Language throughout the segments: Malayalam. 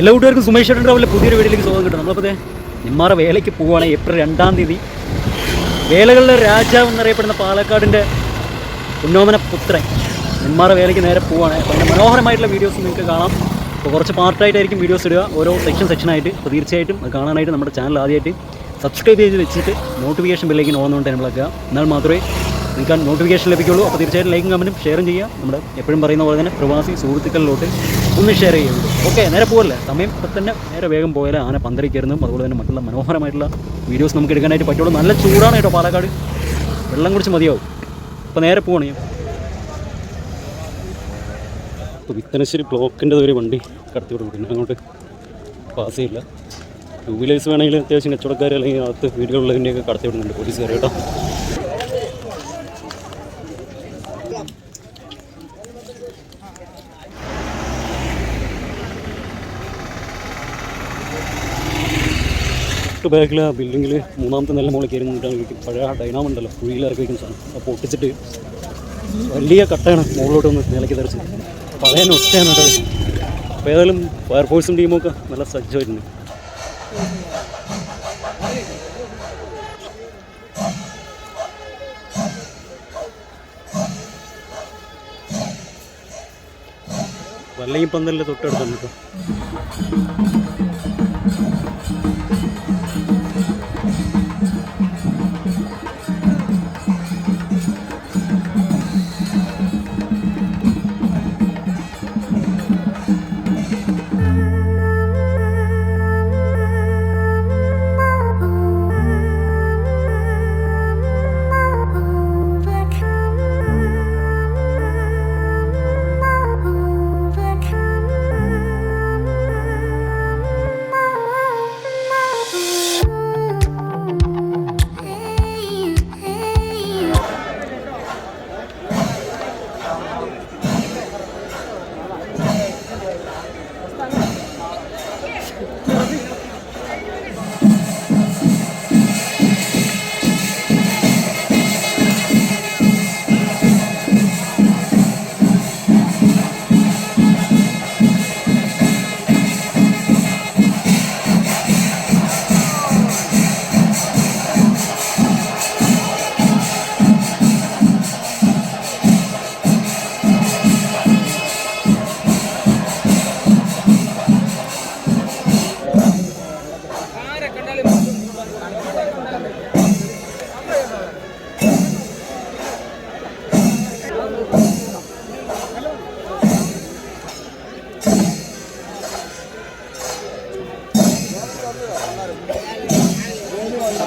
എല്ലാ കൂട്ടുകാർക്കും സുമേഷ് ഉണ്ടാവില്ല പുതിയൊരു വീട്ടിലേക്ക് സ്വാഗതം കിട്ടും നമ്മളിപ്പോൾ നെന്മാറ വേലയ്ക്ക് പോവുകയാണ് ഏപ്രിൽ രണ്ടാം തീയതി. വേലകളിലെ രാജാവ് എന്നറിയപ്പെടുന്ന പാലക്കാടിന്റെ ഉന്നോമന പുത്രൻ നെന്മാറ വേലയ്ക്ക് നേരെ പോവുകയാണ് അപ്പോൾ അതിന്റെ മനോഹരമായിട്ടുള്ള വീഡിയോസ് നിങ്ങൾക്ക് കാണാം. അപ്പോൾ കുറച്ച് പാർട്ടായിട്ടായിരിക്കും വീഡിയോസ് ഇടുക. ഓരോ സെക്ഷൻ സെക്ഷനായിട്ട് അപ്പോൾ തീർച്ചയായിട്ടും അത് കാണാനായിട്ട് നമ്മുടെ ചാനൽ ആദ്യമായിട്ട് സബ്സ്ക്രൈബ് ചെയ്ത് വെച്ചിട്ട് നോട്ടിഫിക്കേഷൻ ബില്ലേക്ക് ഓന്നുകൊണ്ട് നമ്മളാക്കുക എന്നാൽ മാത്രമേ നിങ്ങൾക്ക് നോട്ടിഫിക്കേഷൻ ലഭിക്കുള്ളൂ. അപ്പോൾ തീർച്ചയായിട്ടും ലൈക്കും കമന്റും ഷെയറും ചെയ്യുക. നമ്മുടെ എപ്പോഴും പറയുന്ന പോലെ തന്നെ പ്രവാസി സുഹൃത്തുക്കളിലോട്ട് ഒന്ന് ഷെയർ ചെയ്യുള്ളൂ. ഓക്കെ നേരെ പോകല്ലേ സമയം ഇപ്പം തന്നെ നേരെ വേഗം പോയാലേ ആന പന്തറി കയറുന്നതും അതുപോലെ തന്നെ മറ്റുള്ള മനോഹരമായിട്ടുള്ള വീഡിയോസ് നമുക്ക് എടുക്കാനായിട്ട് പറ്റുള്ളൂ. നല്ല ചൂടാണ് കേട്ടോ പാലക്കാട്. വെള്ളം കുടിച്ച് മതിയാവും. അപ്പോൾ നേരെ പോവാണ് ഞാൻ. ഇപ്പോൾ വിത്തനശ്ശേരി ബ്ലോക്കിന്റെ ഒരു വണ്ടി കടത്തി വിടും പിന്നെ അങ്ങോട്ട് പാസ് ചെയ്യില്ല. ടൂ വീലേഴ്സ് വേണമെങ്കിൽ അത്യാവശ്യം കച്ചവടക്കാർ അല്ലെങ്കിൽ അകത്ത് വീടുകളിലതിന്റെയൊക്കെ കടത്തി വിടുന്നുണ്ട്. പോലീസുകാർ കേട്ടോ. തൊട്ട് ബാക്കിൽ ആ ബിൽഡിങ്ങിൽ മൂന്നാമത്തെ നില മുകളിൽ കയറി നിന്നിട്ടാണ് പഴയ ഡൈനാമോ ഉണ്ടല്ലോ കുഴിയിൽ ഇറക്കി വയ്ക്കുന്ന സാധനം. അപ്പോൾ പൊട്ടിച്ചിട്ട് വലിയ കട്ടയാണ് മുകളിലോട്ട് ഒന്ന് നിലയ്ക്ക് തെറിച്ച് പഴയ ഒറ്റയാണ് കേട്ടോ അപ്പോൾ ഏതായാലും ഫയർഫോഴ്സും ടീമൊക്കെ നല്ല സജ്ജമായിട്ടുണ്ട്. വല്ലയും പന്തലിന്റെ തൊട്ടടുത്തുണ്ട് കേട്ടോ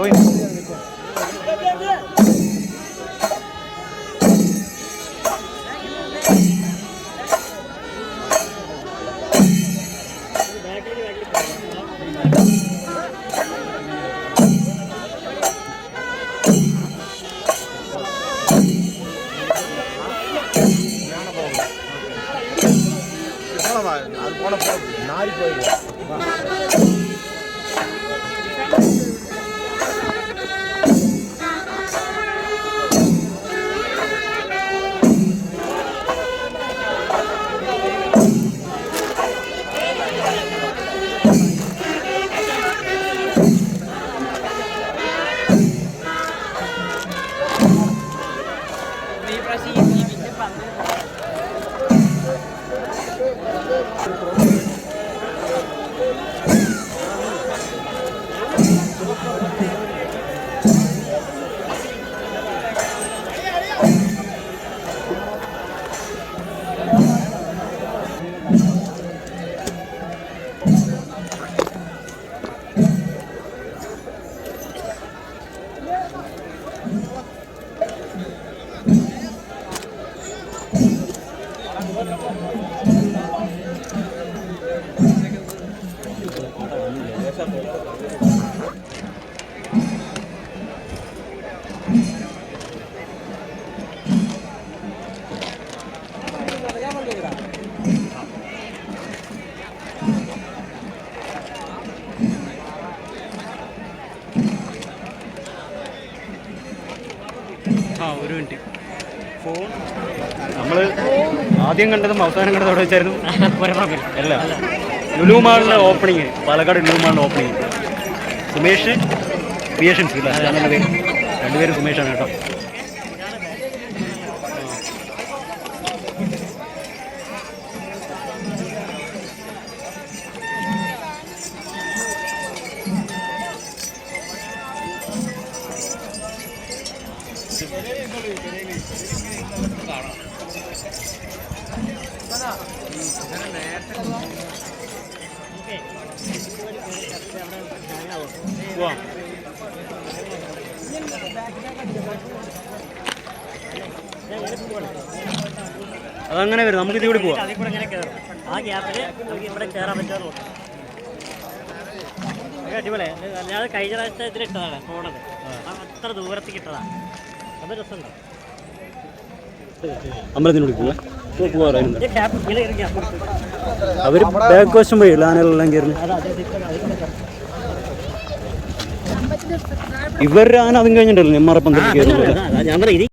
போய் ആ നമ്മൾ ആദ്യം കണ്ടതും അവസാനം കണ്ടതും അവിടെ വെച്ചായിരുന്നു. അല്ല. ലുലു മാളിന്റെ ഓപ്പണിങ് പാലക്കാട് ലുലു മാളിന്റെ ഓപ്പണിങ് സുമേഷ് ക്രിയേഷൻസ് ഇല്ല പേര് രണ്ടുപേരും സുമേഷാണ് കേട്ടോ. അതങ്ങനെ വരും. നമുക്ക് പോവാം. അതിൽ കൂടെ കയറും ആ ഗ്യാപ്പിൽ നമുക്ക് ഇവിടെ കയറാൻ പറ്റുമോ നോക്കാം അത് അടിപൊളിയാണ് ഞാൻ കഴിഞ്ഞ പ്രാവശ്യത്തെ ഇതിലിട്ടതാണ് പോണത്. അത്ര ദൂരത്തേക്ക് ഇട്ടതാണ് ഒരു ഗ്യാപ്പ് അവർ ബാക്ക് വശം പോയി ആനകളെല്ലാം കയറി. ഇവരുടെ ആന അതും കഴിഞ്ഞിട്ടല്ലേ? നെമ്മാറ പന്തത്തിൽ കയറുന്നത്?